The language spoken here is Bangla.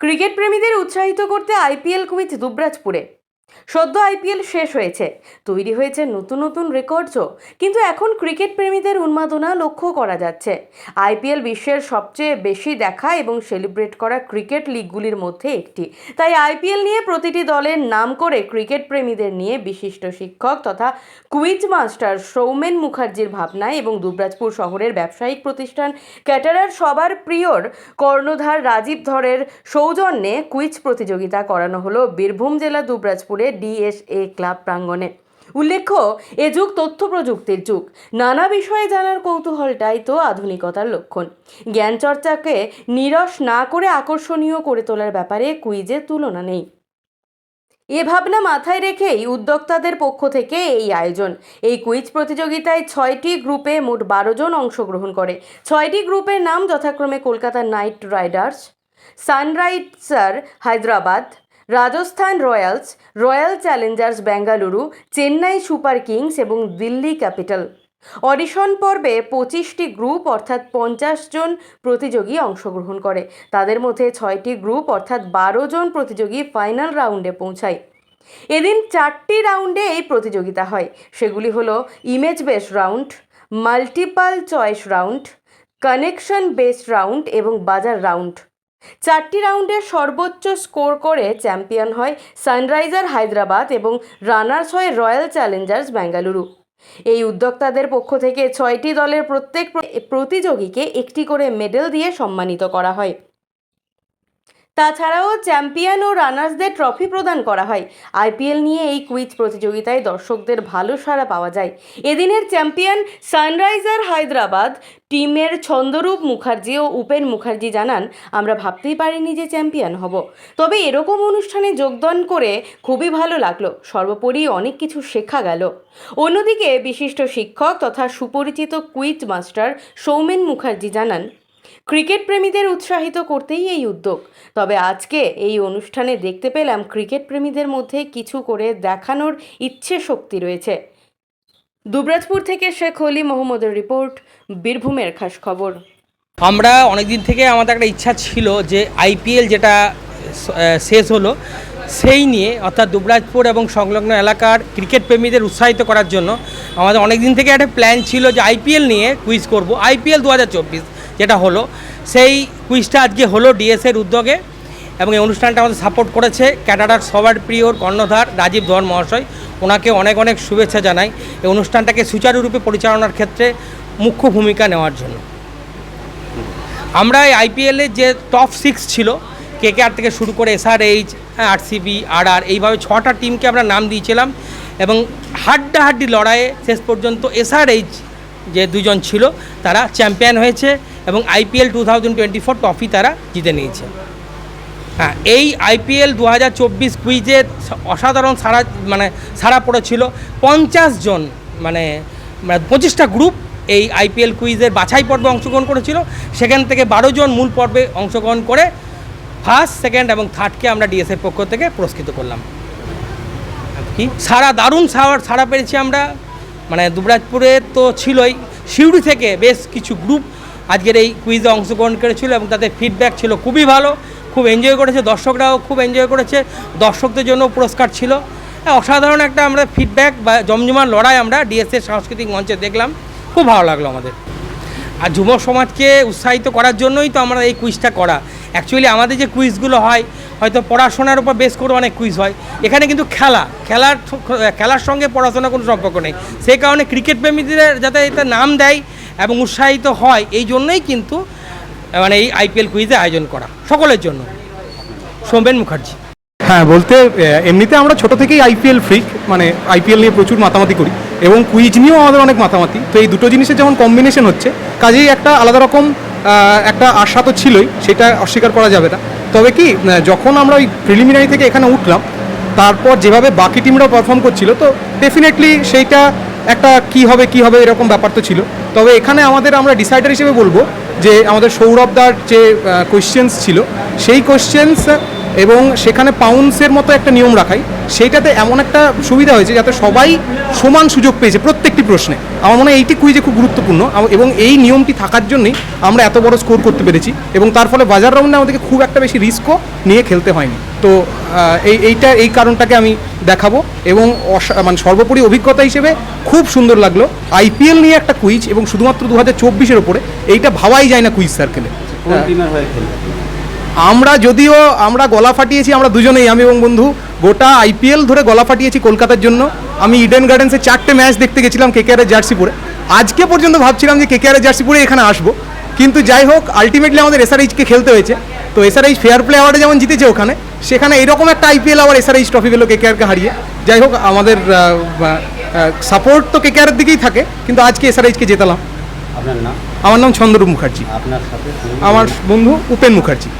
ক্রিকেট প্রেমীদের উৎসাহিত করতে আইপিএল কুইজ দুবরাজপুরে। সদ্য আইপিএল শেষ হয়েছে। তৈরি হয়েছে নতুন নতুন রেকর্ডসও। কিন্তু এখন ক্রিকেট প্রেমীদের উন্মাদনা লক্ষ্য করা যাচ্ছে। আইপিএল বিশ্বের সবচেয়ে বেশি দেখা এবং সেলিব্রেট করা ক্রিকেট লিগগুলির মধ্যে একটি। তাই আইপিএল নিয়ে প্রতিটি দলের নাম করে ক্রিকেট প্রেমীদের নিয়ে বিশিষ্ট শিক্ষক তথা কুইজ মাস্টার সৌমেন মুখার্জির ভাবনায় এবং দুবরাজপুর শহরের ব্যবসায়িক প্রতিষ্ঠান ক্যাটারার সবার প্রিয়র কর্ণধার রাজীব ধরের সৌজন্যে কুইজ প্রতিযোগিতা করানো হলো বীরভূম জেলা দুবরাজপুরে। ডিএসএ ক্লাব প্রাঙ্গণে। উল্লেখ্য, এ যুগ তথ্য প্রযুক্তির যুগ। নানা বিষয়ে জানার কৌতূহলটাই তো আধুনিকতার লক্ষণ। জ্ঞান চর্চাকে নিরস না করে আকর্ষণীয় করে তোলার ব্যাপারে কুইজের তুলনা নেই। এ ভাবনা মাথায় রেখেই উদ্যোক্তাদের পক্ষ থেকে এই আয়োজন। এই কুইজ প্রতিযোগিতায় ছয়টি গ্রুপে মোট বারো জন অংশগ্রহণ করে। ছয়টি গ্রুপের নাম যথাক্রমে Kolkata Knight Riders, Sunriser Hyderabad Rajasthan Royals, Royal Challengers Bengaluru, Chennai Super Kings এবং দিল্লি ক্যাপিটাল। অডিশন পর্বে পঁচিশটি গ্রুপ অর্থাৎ পঞ্চাশ জন প্রতিযোগী অংশগ্রহণ করে। তাদের মধ্যে ছয়টি গ্রুপ অর্থাৎ বারো জন প্রতিযোগী ফাইনাল রাউন্ডে পৌঁছায়। এদিন চারটি রাউন্ডে এই প্রতিযোগিতা হয়। সেগুলি হলো image base round, multiple choice round, connection based round এবং বাজার রাউন্ড। চারটি রাউন্ডে সর্বোচ্চ স্কোর করে চ্যাম্পিয়ন হয় সানরাইজার হায়দ্রাবাদ এবং রানার্স হয় রয়্যাল চ্যালেঞ্জার্স ব্যাঙ্গালুরু এই উদ্যোক্তাদের পক্ষ থেকে ছয়টি দলের প্রত্যেক প্রতিযোগীকে একটি করে মেডেল দিয়ে সম্মানিত করা হয়। তাছাড়াও চ্যাম্পিয়ন ও রানার্সদের ট্রফি প্রদান করা হয়। আইপিএল নিয়ে এই কুইজ প্রতিযোগিতায় দর্শকদের ভালো সাড়া পাওয়া যায়। এদিনের চ্যাম্পিয়ন সানরাইজার হায়দ্রাবাদ, টিমের ছন্দরূপ মুখার্জি ও উপেন মুখার্জি জানান, আমরা ভাবতেই পারিনি যে চ্যাম্পিয়ন হব। তবে এরকম অনুষ্ঠানে যোগদান করে খুবই ভালো লাগল। সর্বোপরি অনেক কিছু শেখা গেল। অন্যদিকে বিশিষ্ট শিক্ষক তথা সুপরিচিত কুইজ মাস্টার সৌমেন মুখার্জি জানান ক্রিকেট প্রেমীদের উৎসাহিত করতেই এই উদ্যোগ। তবে আজকে এই অনুষ্ঠানে দেখতে পেলাম ক্রিকেট প্রেমীদের মধ্যে কিছু করে দেখানোর ইচ্ছে শক্তি রয়েছে। দুবরাজপুর থেকে শেখ অলি মোহাম্মদের রিপোর্ট, বীরভূমের খাস খবর। আমরা অনেক দিন থেকে আমাদের একটা ইচ্ছা ছিল যে আইপিএল যেটা শেষ হলো, সেই নিয়ে, অর্থাৎ দুবরাজপুর এবং সংলগ্ন এলাকার ক্রিকেট প্রেমীদের উৎসাহিত করার জন্য আমাদের অনেক দিন থেকে একটা প্ল্যান ছিল যে আইপিএল নিয়ে কুইজ করব। আইপিএল দু হাজার চব্বিশ যেটা হলো, সেই কুইজটা আজকে হলো ডিএসের উদ্যোগে এবং এই অনুষ্ঠানটা আমাদের সাপোর্ট করেছে ক্যানাডার সবার প্রিয় কর্ণধার রাজীব ধর মহাশয়। ওনাকে অনেক অনেক শুভেচ্ছা জানাই এই অনুষ্ঠানটাকে সুচারুরূপে পরিচালনার ক্ষেত্রে মুখ্য ভূমিকা নেওয়ার জন্য। আমরা এই আইপিএলের যে টপ সিক্স ছিল কেকেআর থেকে শুরু করে এসআরএইচ আরসিবি আর আর এইভাবে ছটা টিমকে আমরা নাম দিয়েছিলাম এবং হাড্ডাহাড্ডি লড়াইয়ে শেষ পর্যন্ত এসআরএইচ যে দুজন ছিল, তারা চ্যাম্পিয়ন হয়েছে। এবং IPL two thousand twenty four trophy তারা জিতে নিয়েছে। হ্যাঁ এই আইপিএল দু হাজার চব্বিশ কুইজে অসাধারণ সারা মানে সারা পড়েছিল। পঞ্চাশ জন মানে মানে পঁচিশটা গ্রুপ এই আইপিএল কুইজের বাছাই পর্বে অংশগ্রহণ করেছিল। সেখান থেকে বারো জন মূল পর্বে অংশগ্রহণ করে ফার্স্ট সেকেন্ড এবং থার্ডকে আমরা ডিএসএর পক্ষ থেকে পুরস্কৃত করলাম। কি? সারা দারুণ সারা সারা পেরেছি আমরা। মানে দুবরাজপুরে তো ছিলই। সিউড়ি থেকে বেশ কিছু গ্রুপ আজকের এই কুইজে অংশগ্রহণ করেছিল এবং তাদের ফিডব্যাক ছিল খুবই ভালো খুব এনজয় করেছে দর্শকরাও খুব এনজয় করেছে দর্শকদের জন্য পুরস্কার ছিল। হ্যাঁ, অসাধারণ একটা আমরা ফিডব্যাক বা জমজমার লড়াই আমরা ডিএসএর সাংস্কৃতিক মঞ্চে দেখলাম খুব ভালো লাগল আমাদের। আর যুব সমাজকে উৎসাহিত করার জন্যই তো আমরা এই কুইজটা করা। অ্যাকচুয়ালি আমাদের যে কুইজগুলো হয় হয়তো পড়াশোনার উপর বেস করে অনেক কুইজ হয়। এখানে কিন্তু খেলা খেলার খেলার সঙ্গে পড়াশোনার কোনো সম্পর্ক নেই। সেই কারণে ক্রিকেট প্রেমীদের যাতে এটা নাম দেয় এবং উৎসাহিত হয়, এই জন্যই কিন্তু মানে এই আইপিএল কুইজে আয়োজন করা, সকলের জন্য। সৌমেন মুখার্জি। হ্যাঁ বলতে এমনিতে আমরা ছোট থেকেই আইপিএল ফ্রিক মানে আইপিএল নিয়ে প্রচুর মাতামাতি করি, এবং কুইজ নিয়েও আমাদের অনেক মাতামাতি। তো এই দুটো জিনিসের যেমন কম্বিনেশন হচ্ছে, কাজেই একটা আলাদা রকম একটা আশা তো ছিলই, সেটা অস্বীকার করা যাবে না। তবে কি যখন আমরা ওই প্রিলিমিনারি থেকে এখানে উঠলাম, তারপর যেভাবে বাকি টিমরাও পারফর্ম করছিল, তো ডেফিনেটলি সেইটা একটা কি হবে কি হবে, এরকম ব্যাপার তো ছিল। তবে এখানে আমাদের আমরা ডিসাইডার হিসেবে বলব যে আমাদের সৌরভদার যে কোয়েশ্চেন্স ছিল, সেই কোয়েশ্চেন্স এবং সেখানে পাউন্সের মতো একটা নিয়ম রাখাই। সেইটাতে এমন একটা সুবিধা হয়েছে যাতে সবাই সমান সুযোগ পেয়েছে প্রত্যেকটি প্রশ্নে। আমার মনে হয় এইটি কুইজে খুব গুরুত্বপূর্ণ এবং এই নিয়মটি থাকার জন্যই আমরা এত বড় স্কোর করতে পেরেছি এবং তার ফলে বাজার রাউন্ডে আমাদেরকে খুব একটা বেশি রিস্কও নিয়ে খেলতে হয়নি। তো এই এইটা, এই কারণটাকে আমি দেখাবো এবং মানে সর্বোপরি অভিজ্ঞতা হিসেবে খুব সুন্দর লাগল। আইপিএল নিয়ে একটা কুইজ এবং শুধুমাত্র দু হাজার চব্বিশের ওপরে এইটা ভাবাই যায় না কুইজ সার্কেলে আমরা যদিও আমরা গলা ফাটিয়েছি আমরা দুজনেই আমি এবং বন্ধু গোটা আইপিএল ধরে গলা ফাটিয়েছি কলকাতার জন্য। আমি ইডেন গার্ডেন্সে চারটে ম্যাচ দেখতে গেছিলাম কেকেআরের জার্সি পরে আজকে পর্যন্ত ভাবছিলাম যে কেকেআরের জার্সি পরে এখানে আসব। কিন্তু যাই হোক আলটিমেটলি আমাদের এসআরএইচকে খেলতে হয়েছে। তো এসআরএইচ ফেয়ার প্লে অ্যাওয়ার্ডে যেমন জিতেছে ওখানে সেখানে এরকম একটা আইপিএল আবার এসআরএইচ ট্রফি পেল কেকেআরকে হারিয়ে। যাই হোক আমাদের সাপোর্ট তো কেকেআরের দিকেই থাকে কিন্তু আজকে এসআরএইচকে জেতালাম। আপনার নাম? আমার নাম চন্দ্ররূপ মুখার্জি আপনার সাথে আমার বন্ধু উপেন মুখার্জি।